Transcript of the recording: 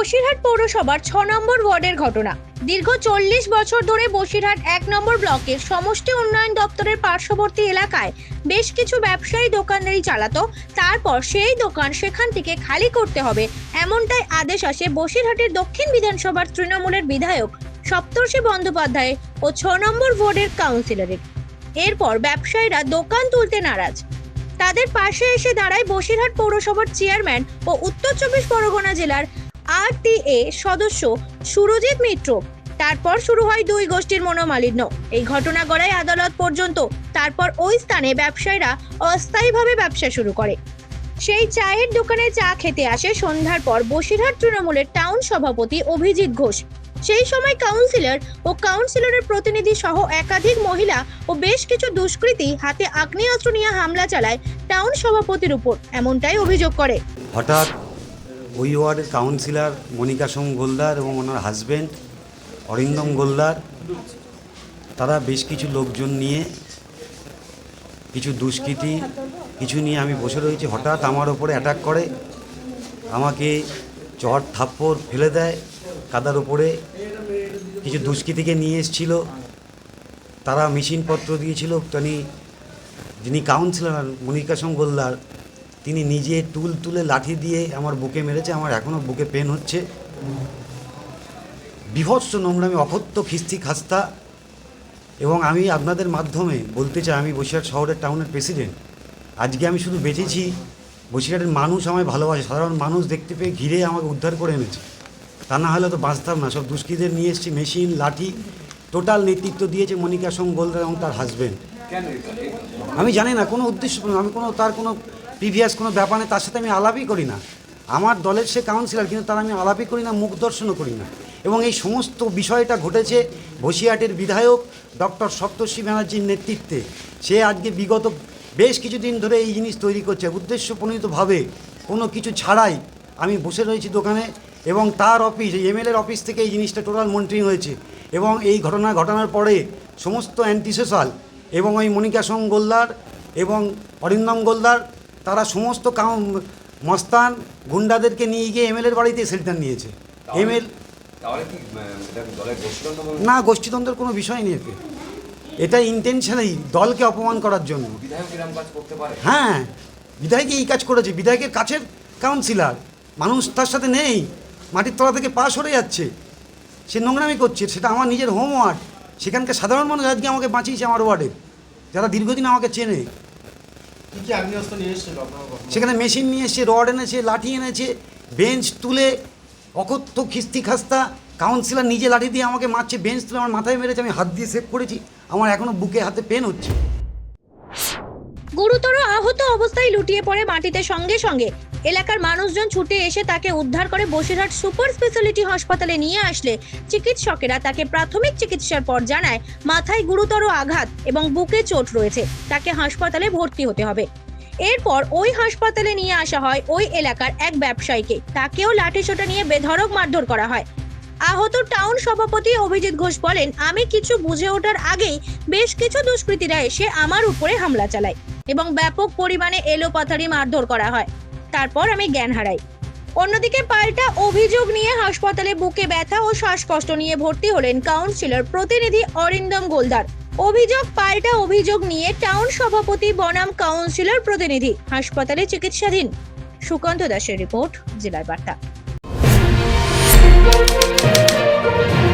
বসিরহাট পৌরসভার ছ নম্বর ওয়ার্ডের ঘটনা। দীর্ঘ চল্লিশ বছর ধরে বসিরহাট এক নম্বর ব্লকের সমষ্টি উন্নয়ন দপ্তরের পার্শ্ববর্তী এলাকায় বেশ কিছু ব্যবসায়ী দোকানদারি চালাতো। তারপর সেই দোকান সেখান থেকে খালি করতে হবে এমনটাই আদেশ আসে বসিরহাটের দক্ষিণ বিধানসভার তৃণমূলের বিধায়ক সপ্তর্ষি বন্দ্যোপাধ্যায় ও ছ নম্বর ওয়ার্ডের কাউন্সিলরের। এরপর ব্যবসায়ীরা দোকান তুলতে নারাজ। তাদের পাশে এসে দাঁড়ায় বসিরহাট পৌরসভার চেয়ারম্যান ও উত্তর চব্বিশ পরগনা জেলার আরটিএ সদস্য সুরজিৎ মিত্র। তারপর শুরু হয় দুই গোষ্ঠীর মনোমালিন্য। এই ঘটনা গড়ায় আদালত পর্যন্ত। তারপর ওই স্থানে ব্যবসায়ীরা অস্থায়ীভাবে ব্যবসা শুরু করে। সেই চায়ের দোকানে চা খেতে আসে। সন্ধ্যার পর বসিরহাট তৃণমূলের টাউন সভাপতি অভিজিৎ ঘোষ। সেই সময় কাউন্সিলর ও কাউন্সিলরের প্রতিনিধি সহ একাধিক মহিলা ও বেশ কিছু দুষ্কৃতী হাতে আগ্নেয়াস্ত্র নিয়ে হামলা চালায় টাউন সভাপতির উপর। এমনটাই অভিযোগ করে। হঠাৎ ওই ওয়ার্ডের কাউন্সিলর মনিকা সোম গোলদার এবং ওনার হাজবেন্ড অরিন্দম গোলদার। তারা বেশ কিছু লোকজন নিয়ে, কিছু দুষ্কৃতী, কিছু নিয়ে আমি বসে রয়েছি। হঠাৎ আমার ওপরে অ্যাটাক করে, আমাকে চট থাপ্পড় ফেলে দেয়, কাদার ওপরে কিছু দুষ্কৃতীকে নিয়ে এসেছিল। তারা মেশিনপত্র দিয়েছিল। তিনি যিনি কাউন্সিলর মনিকা সোম গোলদার তিনি নিজে টুল তুলে লাঠি দিয়ে আমার বুকে মেরেছে আমার এখনও বুকে পেন হচ্ছে। বিভৎস নোংরামি অকথ্য খিস্তি খাস্তা। এবং আমি আপনাদের মাধ্যমে বলতে চাই আমি বসিরহাট শহরের টাউনের প্রেসিডেন্ট। আজকে আমি শুধু বেঁচেছি বসিরহাটের মানুষ আমায় ভালোবাসে সাধারণ মানুষ দেখতে পেয়ে ঘিরে আমাকে উদ্ধার করে এনেছে। তা না হলে তো বাঁচতাম না সব দুষ্কৃতীদের নিয়ে এসেছি মেশিন লাঠি টোটাল নেতৃত্ব দিয়েছে মনিকা সোম গোলদার এবং তার হাজবেন্ড। আমি জানি না কোনো উদ্দেশ্য আমি কোনো তার কোনো প্রিভিয়াস কোনো ব্যাপার তার সাথে আমি আলাপই করি না। আমার দলের সে কাউন্সিলর কিন্তু তার আমি আলাপই করি না, মুখ দর্শনও করি না। এবং এই সমস্ত বিষয়টা ঘটেছে বসিরহাটের বিধায়ক ডক্টর সপ্তর্ষি ব্যানার্জির নেতৃত্বে। সে আজকে বিগত বেশ কিছুদিন ধরে এই জিনিস তৈরি করছে। উদ্দেশ্যপ্রণীতভাবে কোনো কিছু ছাড়াই আমি বসে রয়েছি দোকানে এবং তার অফিস, এই এমএলএর অফিস থেকে এই জিনিসটা টোটাল মনিটরিং হয়েছে। এবং এই ঘটনা ঘটানোর পরে সমস্ত অ্যান্টি সোশ্যাল এবং ওই মনিকা সোম গোলদার এবং অরিন্দম গোলদার তারা সমস্ত মস্তান গুন্ডাদেরকে নিয়ে গিয়ে এমএলএর বাড়িতে সেল্টার নিয়েছে। এমএল গোষ্ঠীদ্বন্দ্ব বলে? না গোষ্ঠীতন্ত্রের কোনো বিষয় নেই এতে। এটা ইন্টেনশনালি দলকে অপমান করার জন্য। হ্যাঁ বিধায়ক এই কাজ করেছে। বিধায়কের কাছের কাউন্সিলর মানুষ তার সাথে নেই মাটির তলা থেকে পা সরে যাচ্ছে। সে নোংরামি করছে সেটা আমার নিজের হোমওয়ার্ক সেখানকার সাধারণ মানুষ আজকে আমাকে বাঁচিয়েছে আমার ওয়ার্ডে যারা দীর্ঘদিন আমাকে চেনে সেখানে মেশিন নিয়ে এসে, রড এনেছে, লাঠি এনেছে, বেঞ্চ তুলে, অকথ্য খিস্তি খাস্তা কাউন্সিলার নিজে লাঠি দিয়ে আমাকে মারছে, বেঞ্চ তুলে আমার মাথায় মেরেছে, আমি হাত দিয়ে সেভ করেছি, আমার এখনও বুকে হাতে পেন হচ্ছে। গুরুতর আহত অবস্থায় লুটিয়ে পড়ে মাটিতে সঙ্গে সঙ্গে। এলাকার মানুষজন ছুটে এসে তাকে উদ্ধার করে বসিরহাট সুপার স্পেশালিটি হাসপাতালে নিয়ে আসলে। চিকিৎসকেরা তাকে প্রাথমিক চিকিৎসার পর জানায়, মাথায় গুরুতর আঘাত এবং বুকে চোট রয়েছে। তাকে হাসপাতালে ভর্তি হতে হবে। এরপর ওই হাসপাতালে নিয়ে আসা হয় ওই এলাকার এক ব্যবসায়ীকে। তাকেও লাঠিসোটা নিয়ে বেধড়ক মারধর করা হয়। আহত টাউন সভাপতি অভিজিৎ ঘোষ বলেন, আমি কিছু বুঝে ওঠার আগেই বেশ কিছু দুষ্কৃতীরা এসে আমার উপরে হামলা চালায় এবং ব্যাপক পরিমাণে এলোপাথারি মারধর করা হয়। তারপর আমি জ্ঞান হারাই। অন্যদিকে পাল্টা অভিযোগ নিয়ে হাসপাতালে বুকে ব্যথা ও শ্বাসকষ্ট নিয়ে ভর্তি হলেন কাউন্সিলর প্রতিনিধি অরিন্দম গোলদার। অভিযোগ, পাল্টা অভিযোগ নিয়ে টাউন সভাপতি বনাম কাউন্সিলর প্রতিনিধি হাসপাতালে চিকিৎসাধীন। সুকান্ত দাসের রিপোর্ট, জেলার বার্তা। Thank you.